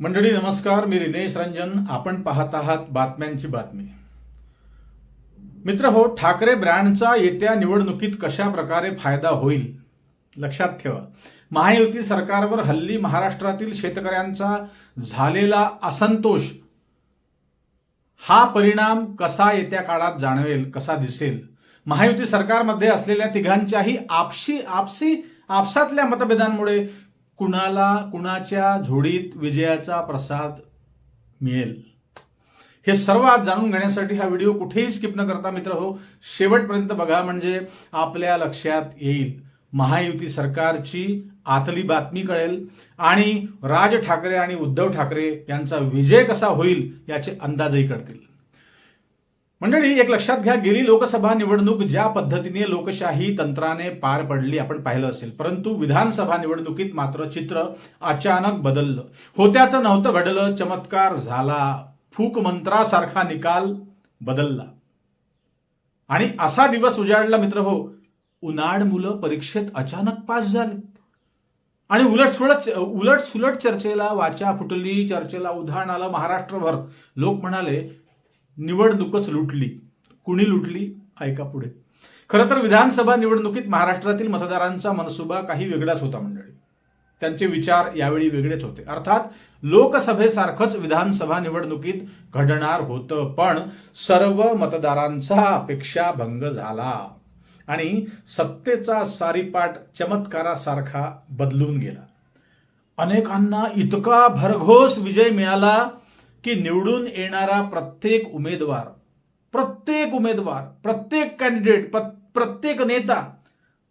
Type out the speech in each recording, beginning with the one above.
मंडळी नमस्कार. मी रिनेश रंजन. आपण पाहत आहात बातम्यांची बातमी. मित्र हो ठाकरे ब्रँडचा येत्या निवडणुकीत कशा प्रकारे फायदा होईल? लक्षात ठेवा. महायुती सरकारवर हल्ली महाराष्ट्रातील शेतकऱ्यांचा झालेला असंतोष. हा परिणाम कसा येत्या काळात जाणवेल कसा दिसेल? महायुती सरकारमध्ये असलेल्या तिघांच्याही आपशी आपसी आपसातल्या मतभेदांमुळे कुणाला कुणाच्या झोडीत विजयाचा प्रसाद मिळेल? हे सर्व आज जाणून घेण्यासाठी हा व्हिडिओ कुठेही स्किप न करता मित्र हो शेवटपर्यंत बघा म्हणजे आपल्या लक्षात येईल. महायुती सरकारची आतली बातमी कळेल आणि राज ठाकरे आणि उद्धव ठाकरे यांचा विजय कसा होईल याचे अंदाजही कळतील. मंडळी एक लक्षात घ्या गेली लोकसभा निवडणूक ज्या पद्धतीने लोकशाही तंत्राने पार पडली आपण पाहिलं असेल. परंतु विधानसभा निवडणुकीत मात्र चित्र अचानक बदललं. होत्याचं नव्हतं घडलं चमत्कार झाला. फूक मंत्रासारखा निकाल बदलला. आणि असा दिवस उजाडला मित्र हो. उन्हाळ मुलं परीक्षेत अचानक पास झालीत. आणि उलट सुलट उलट सुलट चर्चेला वाचा फुटली चर्चेला उधाण आलं महाराष्ट्रभर. लोक म्हणाले निवडणूकच लुटली. कुणी लुटली? ऐका पुढे. खरं तर विधानसभा निवडणुकीत महाराष्ट्रातील मतदारांचा मनसुबा काही वेगळाच होता मंडळी. त्यांचे विचार यावेळी वेगळेच होते. अर्थात लोकसभेसारखंच विधानसभा निवडणुकीत घडणार होतं पण सर्व मतदारांचा अपेक्षा भंग झाला. आणि सत्तेचा सारीपाट चमत्कारासारखा बदलून गेला. अनेकांना इतका भरघोस विजय मिळाला की निवडून येणारा प्रत्येक उमेदवार प्रत्येक उमेदवार प्रत्येक कॅन्डिडेट प्रत्येक नेता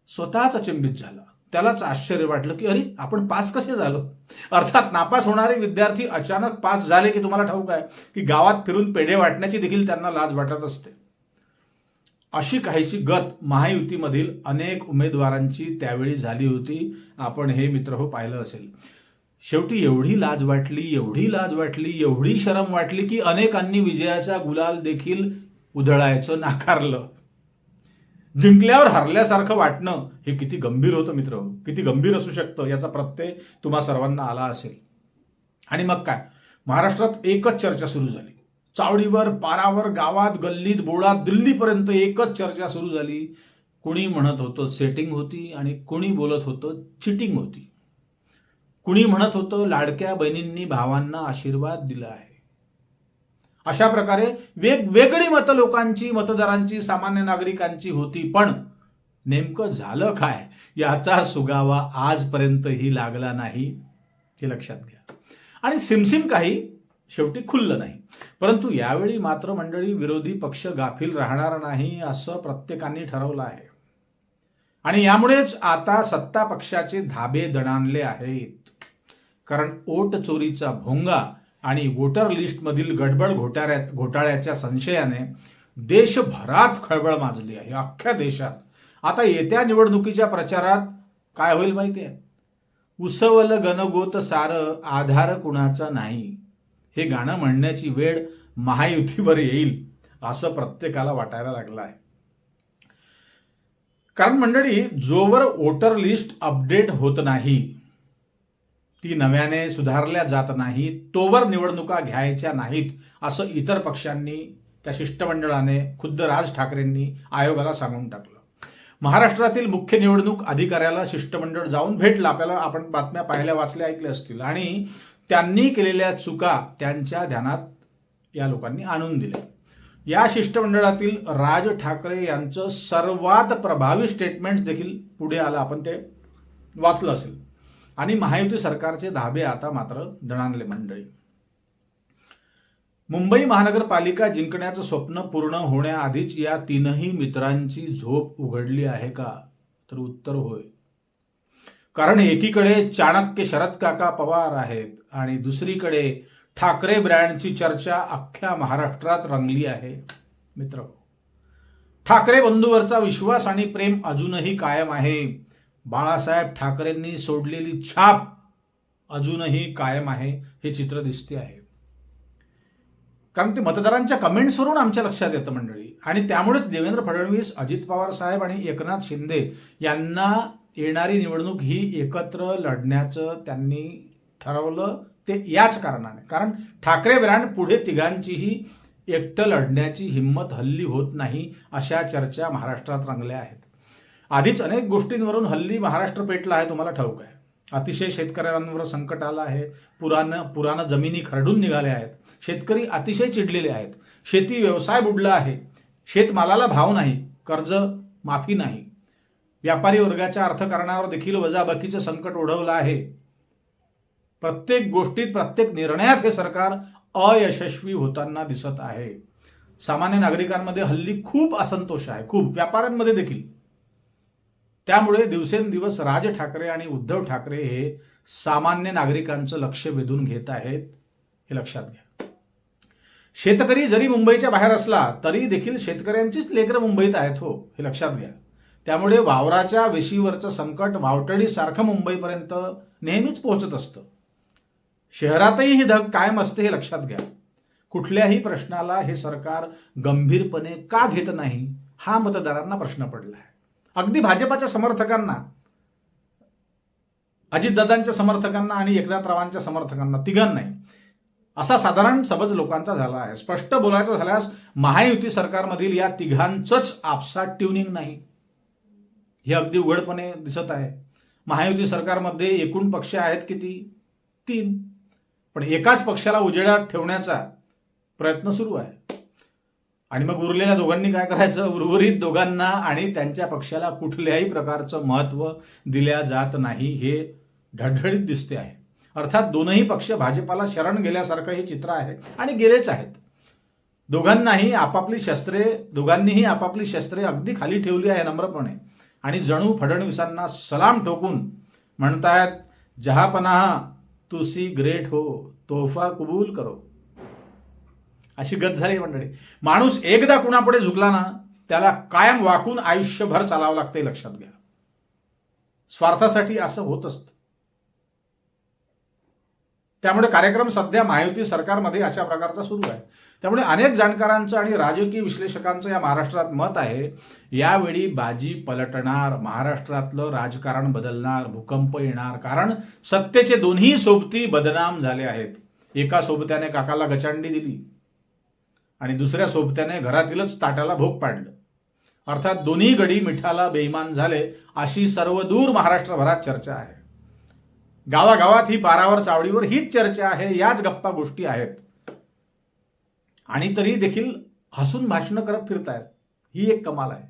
स्वतःच अचंबित झाला. त्यालाच आश्चर्य वाटलं की अरे आपण पास कसे झालो? अर्थात नापास होणारे विद्यार्थी अचानक पास झाले की तुम्हाला ठाऊक आहे? की गावात फिरून पेढे वाटण्याची देखील त्यांना लाज वाटत असते. अशी काहीशी गत महायुतीमधील अनेक उमेदवारांची त्यावेळी झाली होती. आपण हे मित्र हो पाहिलं असेल. शेवटी एवढी लाज वाटली एवढी लाज वाटली एवढी शरम वाटली की अनेकांनी विजयाचा गुलाल देखील उधळायचं नाकारलं. जिंकल्यावर हरल्यासारखं वाटणं हे किती गंभीर होतं मित्र. किती गंभीर असू शकतं याचा प्रत्यय तुम्हा सर्वांना आला असेल. आणि मग काय? महाराष्ट्रात एकच चर्चा सुरू झाली. चावडीवर पारावर गावात गल्लीत बोळात दिल्लीपर्यंत एकच चर्चा सुरू झाली. कुणी म्हणत होतं सेटिंग होती आणि कुणी बोलत होतं चिटिंग होती. कुणी म्हणत होतं लाडक्या बहिणींनी भावांना आशीर्वाद दिला आहे. अशा प्रकारे वेगवेगळी मतं लोकांची मतदारांची सामान्य नागरिकांची होती पण नेमकं झालं काय? याचा सुगावा आजपर्यंतही लागला नाही हे लक्षात घ्या. आणि सिमसिम काही शेवटी खुललं नाही. परंतु यावेळी मात्र मंडळी विरोधी पक्ष गाफील राहणार नाही असं प्रत्येकाने ठरवलं आहे. आणि यामुळेच आता सत्ता पक्षाचे धाबे दणाणले आहेत. कारण ओट चोरीचा भोंगा आणि वोटर लिस्टमधील गडबड घोटाळ्या घोटाळ्याच्या संशयाने देशभरात खळबळ माजली आहे अख्ख्या देशात. आता येत्या निवडणुकीच्या प्रचारात काय होईल माहिती आहे? उसवल गणगोत सार आधार कुणाचा नाही. हे गाणं म्हणण्याची वेळ महायुतीवर येईल असं प्रत्येकाला वाटायला लागलं आहे. कारण मंडळी जोवर वोटर लिस्ट अपडेट होत नाही ती नव्याने सुधारल्या जात नाही तोवर निवडणुका घ्यायच्या नाहीत असं इतर पक्षांनी त्या शिष्टमंडळाने खुद्द राज ठाकरेंनी आयोगाला सांगून टाकलं. महाराष्ट्रातील मुख्य निवडणूक अधिकाऱ्याला शिष्टमंडळ जाऊन भेटलं. आपल्याला आपण बातम्या पाहिल्या वाचल्या ऐकल्या असतील. आणि त्यांनी केलेल्या चुका त्यांच्या ध्यानात या लोकांनी आणून दिल्या. या शिष्टमंडळातील राज ठाकरे यांचं सर्वात प्रभावी स्टेटमेंट देखील पुढे आलं. आपण ते वाचलं असेल. आणि महायुती सरकारचे धाबे आता मात्र दणाणले मंडळी. मुंबई महानगरपालिका जिंकण्याचं स्वप्न पूर्ण होण्याआधीच या तीनही मित्रांची झोप उघडली आहे का? तर उत्तर होय. कारण एकीकडे चाणक्य शरद काका पवार आहेत आणि दुसरीकडे ठाकरे ब्रँडची चर्चा अख्ख्या महाराष्ट्रात रंगली आहे. मित्र ठाकरे बंधूवरचा विश्वास आणि प्रेम अजूनही कायम आहे. बाळासाहेब ठाकरेंनी सोडलेली छाप अजूनही कायम आहे हे चित्र दिसते आहे. कारण ते मतदारांच्या कमेंट्सवरून आमच्या लक्षात येतं मंडळी. आणि त्यामुळेच देवेंद्र फडणवीस अजित पवार साहेब आणि एकनाथ शिंदे यांना येणारी निवडणूक ही एकत्र लढण्याचं त्यांनी ठरवलं ते याच कारणाने. कारण ठाकरे ब्रँड पुढे तिघांचीही एकटं लढण्याची हिंमत हल्ली होत नाही अशा चर्चा महाराष्ट्रात रंगल्या आहेत. आधीच अनेक गोष्टींवरून हल्ली महाराष्ट्र पेटला आहे तुम्हाला ठाऊक आहे. अतिशय शेतकऱ्यांवर संकट आलं आहे. पुरानं पुरानं जमिनी खरडून निघाल्या आहेत. शेतकरी अतिशय चिडलेले आहेत. शेती व्यवसाय बुडला आहे. शेतमालाला भाव नाही कर्ज माफी नाही. व्यापारी वर्गाच्या अर्थकारणावर देखील वजाबाकीचं संकट ओढवलं आहे. प्रत्येक गोष्टीत प्रत्येक निर्णयात हे सरकार अयशस्वी होताना दिसत आहे. सामान्य नागरिकांमध्ये हल्ली खूप असंतोष आहे. खूप. व्यापाऱ्यांमध्ये देखील. त्यामुळे दिवसेंदिवस राज ठाकरे आणि उद्धव ठाकरे हे सामान्य नागरिकांचं लक्ष वेधून घेत आहेत हे लक्षात घ्या. शेतकरी जरी मुंबईच्या बाहेर असला तरी देखील शेतकऱ्यांचीच लेकरं मुंबईत आहेत हो हे लक्षात घ्या. त्यामुळे वावराच्या वेशीवरचं संकट वावटळीसारखं मुंबईपर्यंत नेहमीच पोहोचत असतं. शहरातही ही धग कायम असते हे लक्षात घ्या. कुठल्याही प्रश्नाला हे सरकार गंभीरपणे का घेत नाही हा मतदारांना प्रश्न पडला आहे. अगदी भाजपाच्या समर्थकांना अजितदादांच्या समर्थकांना आणि एकनाथरावांच्या समर्थकांना तिघांनाही. असा साधारण सबज लोकांचा झाला आहे. स्पष्ट बोलायचं झाल्यास महायुती सरकारमधील या तिघांचंच आपसात ट्युनिंग नाही. हे अगदी उघडपणे दिसत आहे. महायुती सरकारमध्ये एकूण पक्ष आहेत किती? तीन. पण एकाच पक्षाला उजेडात ठेवण्याचा प्रयत्न सुरू आहे. आणि मग उरलेल्या दोघांनी काय करायचं? उर्वरित दोघांना आणि त्यांच्या पक्षाला कुठल्याही प्रकारचं महत्त्व दिल्या जात नाही हे ढळढळीत दिसते आहे. अर्थात दोनही पक्ष भाजपाला शरण गेल्यासारखं हे चित्र आहे आणि गेलेच आहेत. दोघांनाही आपापली शस्त्रे दोघांनीही आपापली शस्त्रे अगदी खाली ठेवली आहे नम्रपणे. आणि जणू फडणवीसांना सलाम ठोकून म्हणतायत जहापनाहा तुसी ग्रेट हो तोहफा कबूल करो. अशी गत झाली मंडळी. माणूस एकदा कुणापुढे झुकला ना त्याला कायम वाकून आयुष्यभर चालावं लागतंय लक्षात घ्या. स्वार्थासाठी असं होत असतं. त्यामुळे कार्यक्रम सध्या महायुती सरकारमध्ये अशा प्रकारचा सुरू आहे. त्यामुळे अनेक जाणकारांचं आणि राजकीय विश्लेषकांचं या महाराष्ट्रात मत आहे यावेळी बाजी पलटणार महाराष्ट्रातलं राजकारण बदलणार भूकंप येणार कारण सत्तेचे दोन्ही सोबती बदनाम झाले आहेत. एका सोबत्याने काकाला गचांडी दिली. आणि दुसऱ्या सोबत्याने घरातीलच ताटाला भोग पाडलं. अर्थात दोन्ही गडी मिठाला बेईमान झाले अशी सर्वदूर महाराष्ट्रभरात चर्चा आहे. गावागावात ही पारावर चावडीवर हीच चर्चा आहे याच गप्पा गोष्टी आहेत. आणि तरी देखील हसून भाषणं करत फिरतायत. ही एक कमाल आहे.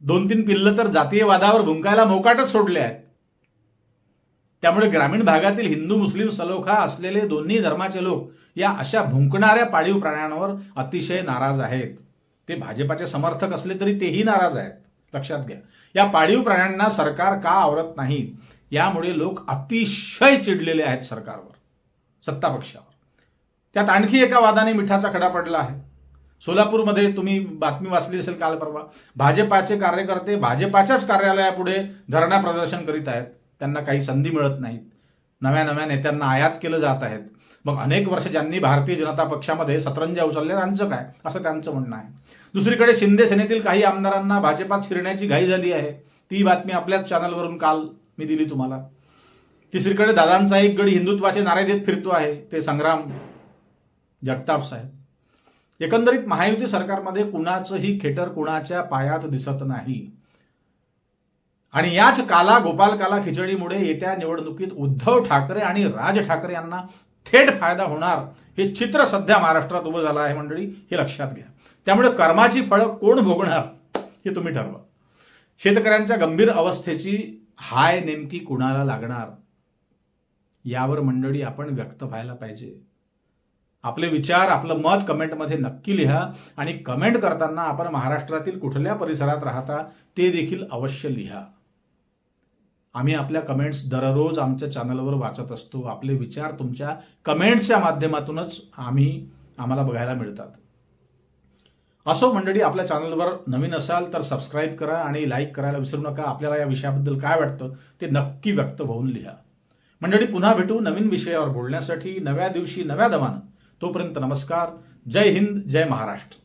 दोन तीन पिल्लं तर जातीय वादावर भुंकायला मोकाटच सोडले आहेत. त्यामुळे ग्रामीण भागातील हिंदू मुस्लिम सलोखा असलेले दोन्ही धर्माचे लोक या अशा भुंकणाऱ्या पाळीव प्राण्यांवर अतिशय नाराज आहेत. ते भाजपाचे समर्थक असले तरी तेही नाराज आहेत. लक्षात घ्या. या पाळीव प्राण्यांना सरकार का आवरत नाही? यामुळे लोक अतिशय चिडलेले आहेत सरकारवर सत्तापक्षावर त्यात आणखी एका वादाने मिठाचा खडा पडला आहे. सोलापूरमध्ये तुम्ही बातमी वाचली असेल काल परवा भाजपाचे कार्यकर्ते भाजपाच्याच कार्यालयापुढे धरणा प्रदर्शन करीत आहेत. त्यांना काही संधी मिळत नाहीत. नव्या नव्या नेत्यांना आयात केलं जात आहेत. मग अनेक वर्ष ज्यांनी भारतीय जनता पक्षामध्ये सतरंजा उचलल्या त्यांचं काय? असं त्यांचं म्हणणं आहे. दुसरीकडे शिंदे सेनेतील काही आमदारांना भाजपात शिरण्याची घाई झाली आहे. ती बातमी आपल्याच चॅनलवरून काल मी दिली तुम्हाला. तिसरीकडे दादांचा एक गडी हिंदुत्वाचे नारे देत फिरतो आहे ते संग्राम जगताप साहेब. एकंदरीत महायुती सरकारमध्ये कुणाचंही खेटर कुणाच्या पायात दिसत नाही. आणि याच काला गोपाल काला खिचडीमुळे येत्या निवडणुकीत उद्धव ठाकरे आणि राज ठाकरे यांना थेट फायदा होणार हे चित्र सध्या महाराष्ट्रात उभं झालं आहे मंडळी हे लक्षात घ्या. त्यामुळे कर्माची फळं कोण भोगणार हे तुम्ही ठरवा. शेतकऱ्यांच्या गंभीर अवस्थेची हाय नेमकी कुणाला लागणार? यावर मंडळी आपण व्यक्त व्हायला पाहिजे. आपले विचार आपलं मत कमेंटमध्ये नक्की लिहा आणि कमेंट करताना आपण महाराष्ट्रातील कुठल्या परिसरात राहता ते देखील अवश्य लिहा. आम्ही आपल्या कमेंट्स दररोज आमच्या चॅनलवर वाचत असतो. आपले विचार तुमच्या कमेंट्सच्या माध्यमातूनच आम्ही आम्हाला बघायला मिळतात. असो मंडळी आपल्या चॅनलवर नवीन असाल तर सबस्क्राईब करा आणि लाईक करायला विसरू नका. आपल्याला या विषयाबद्दल काय वाटतं ते नक्की व्यक्त होऊन लिहा. मंडळी पुन्हा भेटू नवीन विषयावर बोलण्यासाठी. नव्या दिवशी नव्या दमानं. तोपर्यंत नमस्कार. जय हिंद जय महाराष्ट्र.